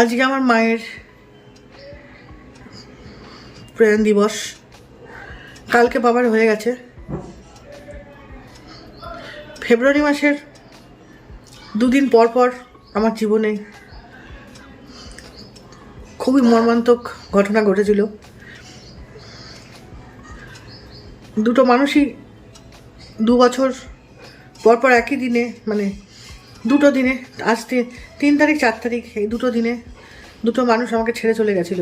আজকে আমার মায়ের প্রয়াণ দিবস। কালকে বাবার হয়ে গেছে। ফেব্রুয়ারি মাসের দুদিন পর পর আমার জীবনে খুবই মর্মান্তক ঘটনা ঘটেছিল। দুটো মানুষই দু বছর পর পর একই দিনে মানে দুটো দিনে, আজ তিন তারিখ, চার তারিখ, এই দুটো দিনে দুটো মানুষ আমাকে ছেড়ে চলে গেছিল।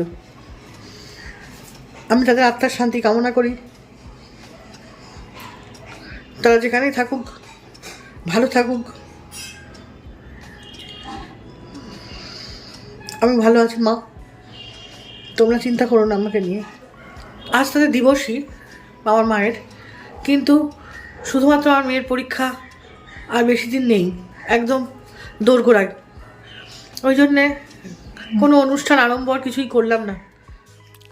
আমি তাদের আত্মার শান্তি কামনা করি। তারা যেখানেই থাকুক, ভালো থাকুক। আমি ভালো আছি, মা। তোমরা চিন্তা করো না আমাকে নিয়ে। আজ তাদের দিবসই আমার মায়ের। কিন্তু শুধুমাত্র আমার মেয়ের পরীক্ষা আর বেশি দিন নেই। একদম দোরগোড়ায়। ওই জন্যে কোনো অনুষ্ঠান আড়ম্বর কিছুই করলাম না।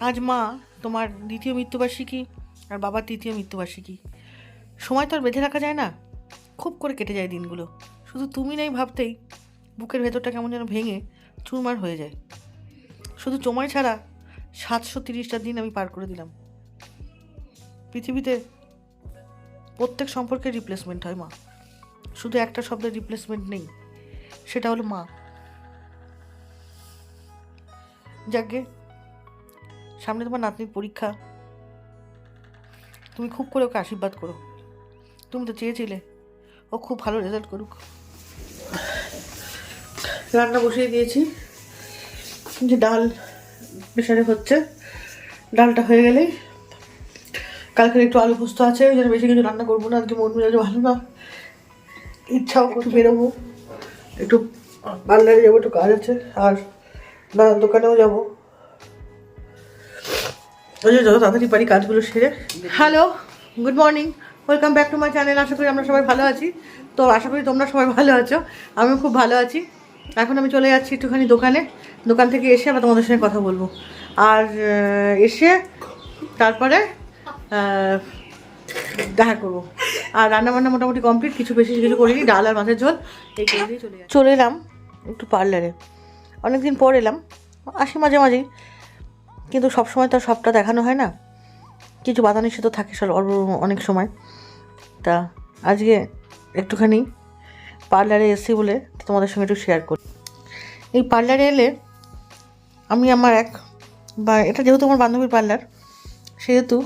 আজ মা, তোমার দ্বিতীয় মৃত্যুবার্ষিকী আর বাবার তৃতীয় মৃত্যুবার্ষিকী। সময় তো আর বেঁধে রাখা যায় না। খুব করে কেটে যায় দিনগুলো। শুধু তুমি নেই ভাবতেই বুকের ভেতরটা কেমন যেন ভেঙে চুরমার হয়ে যায়। শুধু তোমায় ছাড়া সাতশো তিরিশটা দিন আমি পার করে দিলাম। পৃথিবীতে প্রত্যেক সম্পর্কের রিপ্লেসমেন্ট হয় মা। শুধু একটা শব্দের রিপ্লেসমেন্ট নেই, সেটা হলো মা। যাকে সামনে তোমার নাতনির পরীক্ষা, তুমি খুব করে ওকে আশীর্বাদ করো। তুমি তো চেয়েছিলে, ও খুব ভালো রেজাল্ট করুক। রান্না বসিয়ে দিয়েছি, যে ডাল প্রেশারে হচ্ছে, ডালটা হয়ে গেলেই কালকের একটু আলু পোস্ত আছে, ওই জন্য বেশি কিছু রান্না করব না, আজকে মন মেজাজ ভালো না। ইচ্ছাও একটু বেরোবো। একটু পার্লারে যাব একটু কাজ আছে। আর নানান দোকানেও যাব। ওই যত তাড়াতাড়ি পারি কাজগুলো সেরে। Hello good morning welcome back to my channel আশা করি আমরা সবাই ভালো আছি। তো আশা করি তোমরা সবাই ভালো আছো। আমিও খুব ভালো আছি। এখন আমি চলে যাচ্ছি একটুখানি দোকানে। দোকান থেকে এসে আবার তোমাদের সঙ্গে কথা বলব। আর এসে তারপরে দেখা করব। আর রান্না বান্না মোটামুটি কমপ্লিট কিছু বেশি কিছু করিনি, ডাল আর মাছের ঝোল। এই চলে এলাম একটু পার্লারে অনেকদিন পর এলাম, আসি মাঝে মাঝেই। কিন্তু সবসময় তো সবটা দেখানো হয় না। কিছু বাধা নিষেধ থাকে সব অনেক সময়। তা আজকে একটুখানি পার্লারে এসেছি বলে তোমাদের সঙ্গে একটু শেয়ার করি। এই পার্লারে এলে আমি আমার এক বা এটা যেহেতু আমার বান্ধবীর পার্লার সেহেতু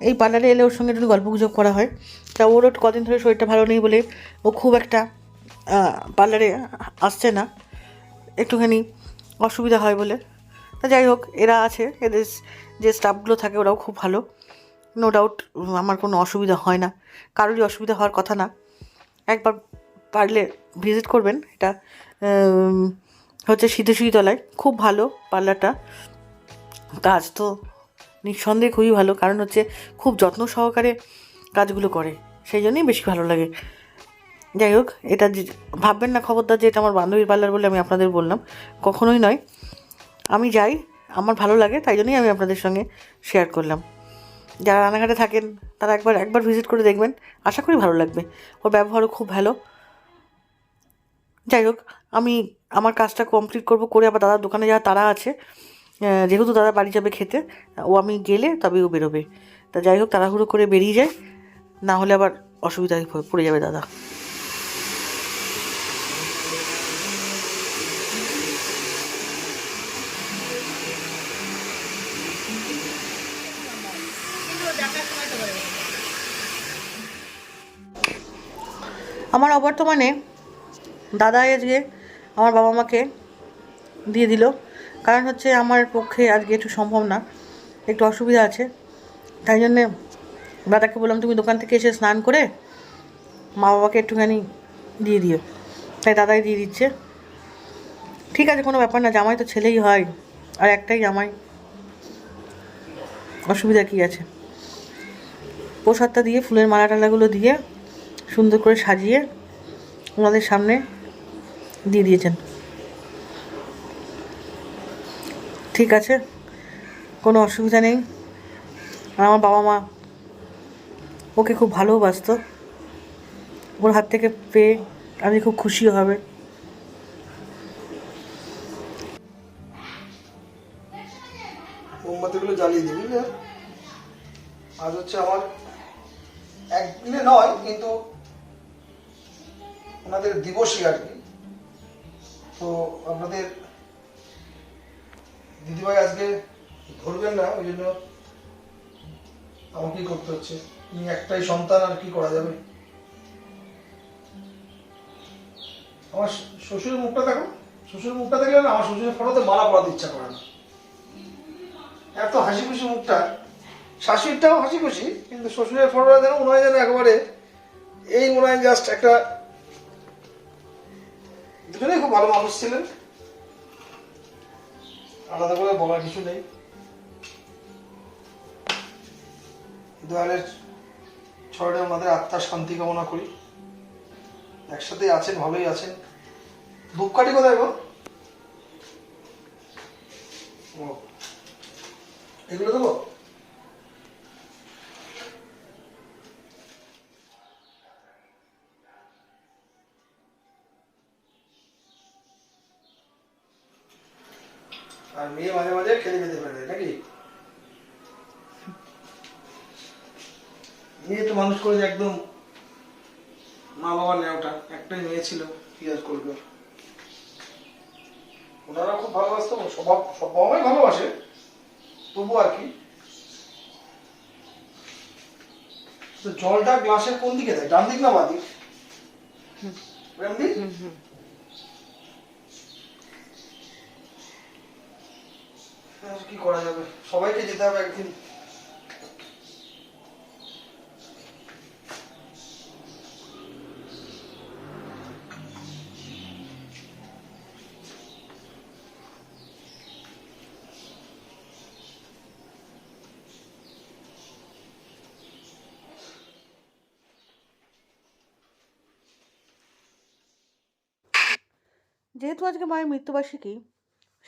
এই পার্লারে এলে ওর সঙ্গে একটু গল্প গুজব করা হয়। তা ওর একটু কদিন ধরে শরীরটা ভালো নেই বলে ও খুব একটা পার্লারে আসছে না। একটুখানি অসুবিধা হয় বলে। তা যাই হোক, এরা আছে, এদের যে স্টাফগুলো থাকে ওরাও খুব ভালো। নো ডাউট, আমার কোনো অসুবিধা হয় না। কারোরই অসুবিধা হওয়ার কথা না। একবার পারলে ভিজিট করবেন। এটা হচ্ছে সিদ্ধেশ্বরী তলায়। খুব ভালো পার্লারটা। কাজ তো নিঃসন্দেহে খুবই ভালো, কারণ হচ্ছে খুব যত্ন সহকারে কাজগুলো করে, সেই জন্যই বেশি ভালো লাগে। যাই হোক, এটা ভাববেন না খবরদার যে এটা আমার বান্ধবীর পার্লার বলে আমি আপনাদের বললাম, কখনোই নয়। আমি যাই, আমার ভালো লাগে, তাই জন্যই আমি আপনাদের সঙ্গে শেয়ার করলাম। যারা রানাঘাটে থাকেন, তারা একবার একবার ভিজিট করে দেখবেন, আশা করি ভালো লাগবে। ওর ব্যবহারও খুব ভালো। যাই হোক, আমি, আমার কাজটা কমপ্লিট করব, করে আবার দাদার দোকানে যারা তারা আছে। যেহেতু দাদা বাড়ি যাবে খেতে, ও আমি গেলে তবে ও বেরোবে। তা যাই হোক, তাড়াহুড়ো করে বেরিয়ে যায়। না হলে আবার অসুবিধায় পড়ে যাবে দাদা। আমার অবর্তমানে দাদা আজকে আমার বাবা মাকে দিয়ে দিল। কারণ হচ্ছে আমার পক্ষে আজকে একটু সম্ভব না, একটু অসুবিধা আছে। তাই জন্যে দাদাকে বললাম, তুমি দোকান থেকে এসে স্নান করে মা বাবাকে একটুখানি দিয়ে দিও। তাই দাদাই দিয়ে দিচ্ছে। ঠিক আছে, কোনো ব্যাপার না, জামাই তো ছেলেই হয়, আর একটাই জামাই। অসুবিধা কী আছে? প্রসাদটা দিয়ে, ফুলের মালা টালাগুলো দিয়ে সুন্দর করে সাজিয়ে ওনাদের সামনে দিয়ে দিয়েছেন। ঠিক আছে? কোনো অসুবিধা নেই। আর আমার বাবা মা ওকে খুব ভালোবাসত। ওর হাত থেকে পেয়ে আমি খুব খুশি হবে। মোমবাতিগুলো জ্বালিয়ে দিই বুঝলে? আজ হচ্ছে আমার একদিনে নয়, কিন্তু ওনাদের দিবসই আর কি। তো আপনাদের দিদিভাই আজকে ধরবেন না, ওই জন্য আমাকেই করতে হচ্ছে। একটাই সন্তান, আর কি করা যাবে? আমার শ্বশুরের মুখটা দেখো। শ্বশুর মুখটা দেখলে না, আমার শ্বশুরের ফটোতে মালা পরাতে ইচ্ছা করে না। এত হাসি খুশি মুখটা। শাশুড়িটাও হাসি খুশি কিন্তু শ্বশুরের ফটোটা যেন মনে হয় যেন একেবারে এই মনে হয় জাস্ট একটা দুজনেই খুব ভালো মানুষ ছিলেন। আলাদা করে বলার কিছু নেই। দয়ালের ছয়টা আমাদের আত্মার শান্তি কামনা করি। একসাথে আছেন, ভালোই আছেন। ধূপকাঠি কোথায় গো? এগুলো দেবো? মেয়ে মাঝে মাঝে খেলে যেতে পারে নাকি? মেয়ে তো মানুষ করে যে একদম মা বাবার নেওয়াটা একটাই মেয়ে ছিল করবে? ওনারা খুব ভালোবাসতো স্বভাব সব বাবা মাই ভালোবাসে তবু আর কি। জলটা গ্লাসের কোন দিকে দেয়? ডান দিক না বাঁ দিক ডান দিক আর কি করা যাবে? সবাইকে যেতে হবে একদিন। যেহেতু আজকে মায়ের মৃত্যুবার্ষিকী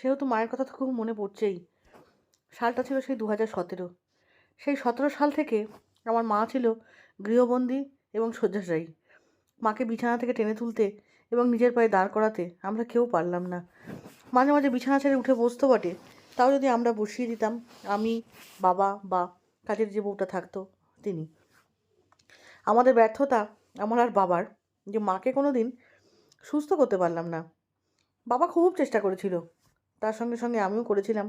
সেহেতু মায়ের কথা তো খুব মনে পড়ছেই। সালটা ছিল সেই দু হাজার সতেরো। সেই সতেরো সাল থেকে আমার মা ছিল গৃহবন্দী এবং শয্যাশায়ী। মাকে বিছানা থেকে টেনে তুলতে এবং নিজের পায়ে দাঁড় করাতে আমরা কেউ পারলাম না। মাঝে মাঝে বিছানা ছেড়ে উঠে বসতে বটে, তাও যদি আমরা বসিয়ে দিতাম, আমি, বাবা বা কাজের যে বউটা থাকতো, তিনি। আমাদের ব্যর্থতা আমার আর বাবার, যে মাকে কোনো দিন সুস্থ করতে পারলাম না। বাবা খুব চেষ্টা করেছিল তার সঙ্গে সঙ্গে আমিও করেছিলাম।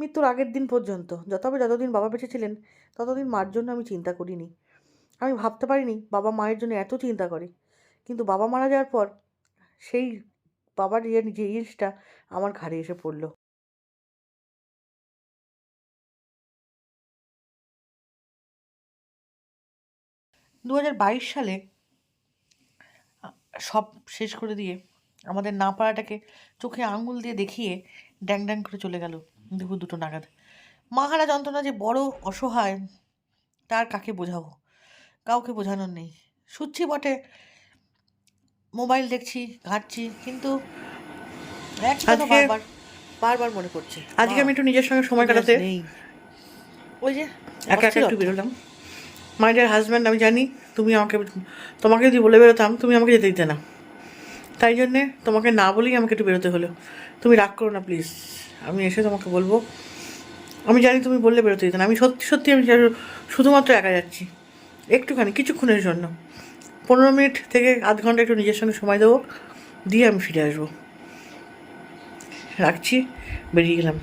মৃত্যুর আগের দিন পর্যন্ত যতবে যতদিন বাবা বেঁচে ছিলেন, ততদিন মার জন্য আমি চিন্তা করিনি। আমি ভাবতে পারিনি বাবা মায়ের জন্য এত চিন্তা করে। কিন্তু বাবা মারা যাওয়ার পর সেই বাবার যে জিনিসটা আমার ঘাড়ে এসে পড়ল। দু হাজার বাইশ সালে সব শেষ করে দিয়ে আমাদের না পাড়াটাকে চোখে আঙুল দিয়ে দেখিয়ে ড্যাং ড্যাং করে চলে গেল দুপুর দুটো নাগাদ। মাহারা যন্ত্রণা যে বড় অসহায় তার কাকে বোঝাবো? কাউকে বোঝানোর নেই। শুচ্ছি বটে মোবাইল দেখছি ঘাঁটছি কিন্তু বারবার বারবার মনে পড়ছে আজকে আমি একটু নিজের সঙ্গে সময় কাটাতে নেই। ওই যে একা একা একটু বেরোলাম। মাই ডিয়ার হাজব্যান্ড আমি জানি তুমি আমাকে তোমাকে যদি বলে বেরোতাম তুমি আমাকে যেতে দিতে না। তাই জন্যে তোমাকে না বলেই আমাকে একটু বেরোতে হলো। তুমি রাগ করো না প্লিজ আমি এসে তোমাকে বলব। আমি জানি তুমি বললে বেরোতে দিতে না। আমি সত্যি সত্যি আমি শুধুমাত্র একা যাচ্ছি। একটুখানি, কিছুক্ষণের জন্য। পনেরো মিনিট থেকে আধ ঘণ্টা একটু নিজের সঙ্গে সময় দেবো। দিয়ে আমি ফিরে আসব। রাখছি, বেরিয়ে গেলাম।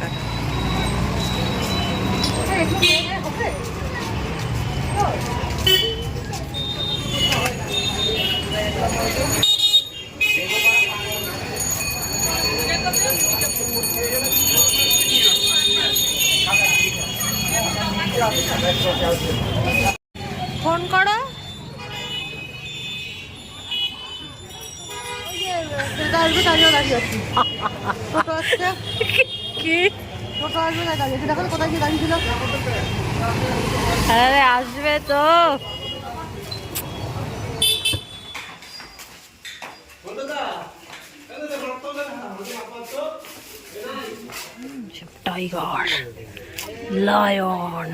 টাটা। ফোন করো। আসবে দাঁড়িয়ে tiger, lion.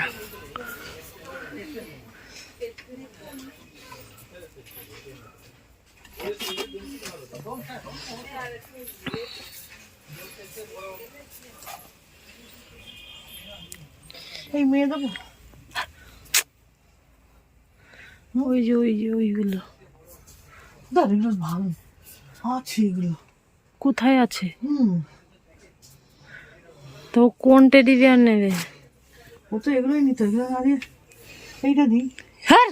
এই মেয়ে দেবো? ওই যে ওই যে ওইগুলো। দাঁড়িয়ে ভালো। আছে এগুলো। কোথায় আছে? হুম। তো কোন টেডি বিয়ার নেবে ও তো এগুলোই নিতে এগুলো আগে এইটা দিই। হ্যাঁ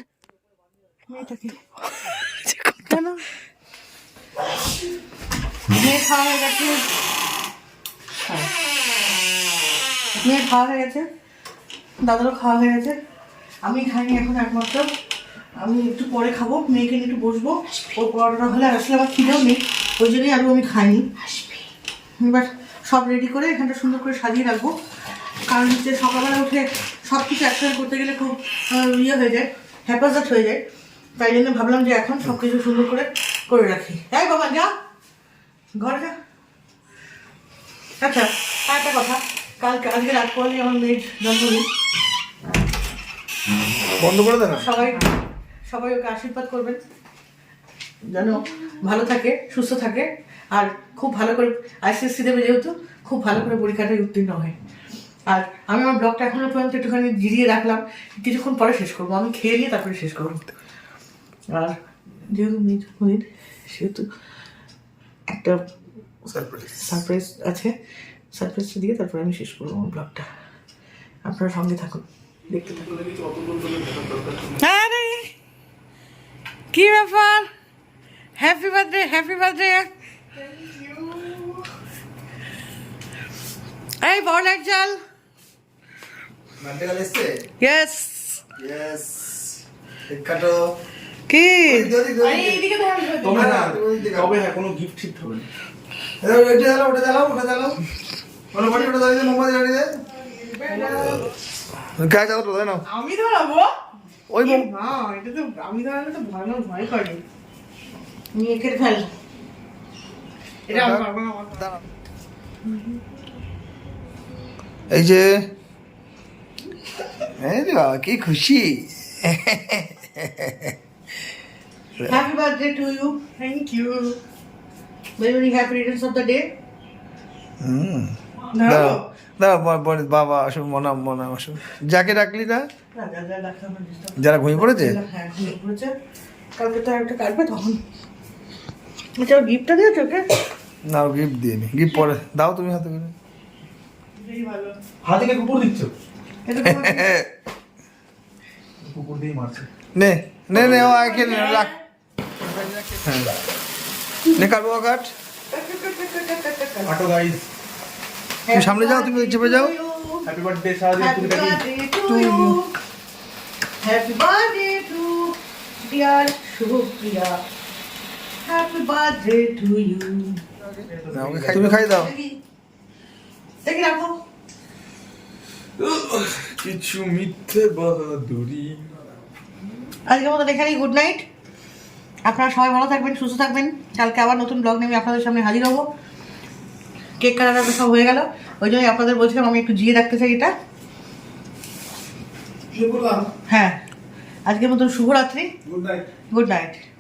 মেয়েটাকে কেন? মেয়ে খাওয়া হয়ে গেছে। মেয়ে খাওয়া হয়ে গেছে। দাদারও খাওয়া হয়ে গেছে। আমি খাইনি এখন একমাত্র। আমি একটু পরে খাব মেয়েকে নিয়ে একটু বসবো। ও পরোটা হলে আসলে আমার খিদেও নেই। ওই জন্যই আরও আমি খাইনি। এবার সব রেডি করে এখানটা সুন্দর করে সাজিয়ে রাখব। কারণ হচ্ছে সকালবেলা উঠে সব কিছু একসাথে করতে গেলে খুব ইয়ে হয়ে যায় হেফাজত হয়ে যায়। তাই জন্য ভাবলাম যে এখন সব কিছু সুন্দর করে করে রাখি। এই বাবা যা। ঘরে যা। আচ্ছা আর একটা কথা। কালকে আজকে রাত পরে আমার মেয়ের জন্মদিন। বন্ধ করে দে না সবাই সবাই ওকে আশীর্বাদ করবেন। যেন ভালো থাকে সুস্থ থাকে আর খুব ভালো করে আইসিএসসি দেবে যেহেতু খুব ভালো করে পরীক্ষাটায় উত্তীর্ণ হয়। আর আমি আমার ব্লগটা এখনও পর্যন্ত একটুখানি জিরিয়ে রাখলাম কিছুক্ষণ পরে শেষ করব। আমি খেয়ে নিয়ে তারপরে শেষ করব। আর যেহেতু মিট মিট সেহেতু একটা সারপ্রাইজ আছে সারপ্রাইজটা দিয়ে তারপরে আমি শেষ করব আমার ব্লগটা। আপনারা সঙ্গে থাকুন দেখতে থাকুন। কি ব্যাপার? হ্যাপি বার্থডে হ্যাপি বার্থডে এই নাট্যকাল এসছে? ইয়েস ইয়েস কাটো। কি? তবে হ্যাঁ কোনো গিফট ঠিক হবে না। ওটা জ্বালাও ওটা জ্বালাও ওটা জ্বালাও ওটা বাড়ি ওটা জ্বালিয়ে দে মোমবাতি জ্বালিয়ে দে। গায়ে জ্বালাতো তাই না আমি ধরাবো? ওই না এটা তো আমি ধরালে তো ভয়ানক ভয় করে। নিয়ে খেতে ফেল। এই যে কি খুশি Happy birthday to you. Thank you. Very very happy returns of the day. হুম? দাঁড়াও দাঁড়াও বাবা আসুন মনা মনা আসুন যাকে ডাকলি না যারা ঘুমিয়ে পড়েছে হ্যাঁ, ঘুমিয়ে পড়েছে। কালকে তো একটা কাটবে তখন আচ্ছা গিফটটা দিয়েছ ওকে? না গিফট দিয়ে নি গিফট পরে দাও তুমি হাতে করে। হাতে কে কুকুর দিচ্ছ? কুকুর দিয়ে মারছে। নে নে নে ও আগে নে রাখ। হ্যাঁ। নে কাটবো কাট। আটো গাইস তুমি সামনে যাও তুমি চেপে যাও। হ্যাপি বার্থডে Happy তুমি কাটি birthday to you. Happy birthday you. না, ওকে খাই- তুমি খাই দাও। দেখি রাখো। কিছু মিথ্যে বাহাদুরি। আজকের মতো এখানেই গুড নাইট আপনারা সবাই ভালো থাকবেন সুস্থ থাকবেন। কালকে আবার নতুন ব্লগ নিয়ে আপনাদের সামনে হাজির হব। কেক কাটাটা সব হয়ে গেল। ওই জন্যই আপনাদের বলছিলাম আমি একটু জিয়ে রাখতে চাই এটা। হ্যাঁ। আজকের মতন শুভরাত্রি। Good night good night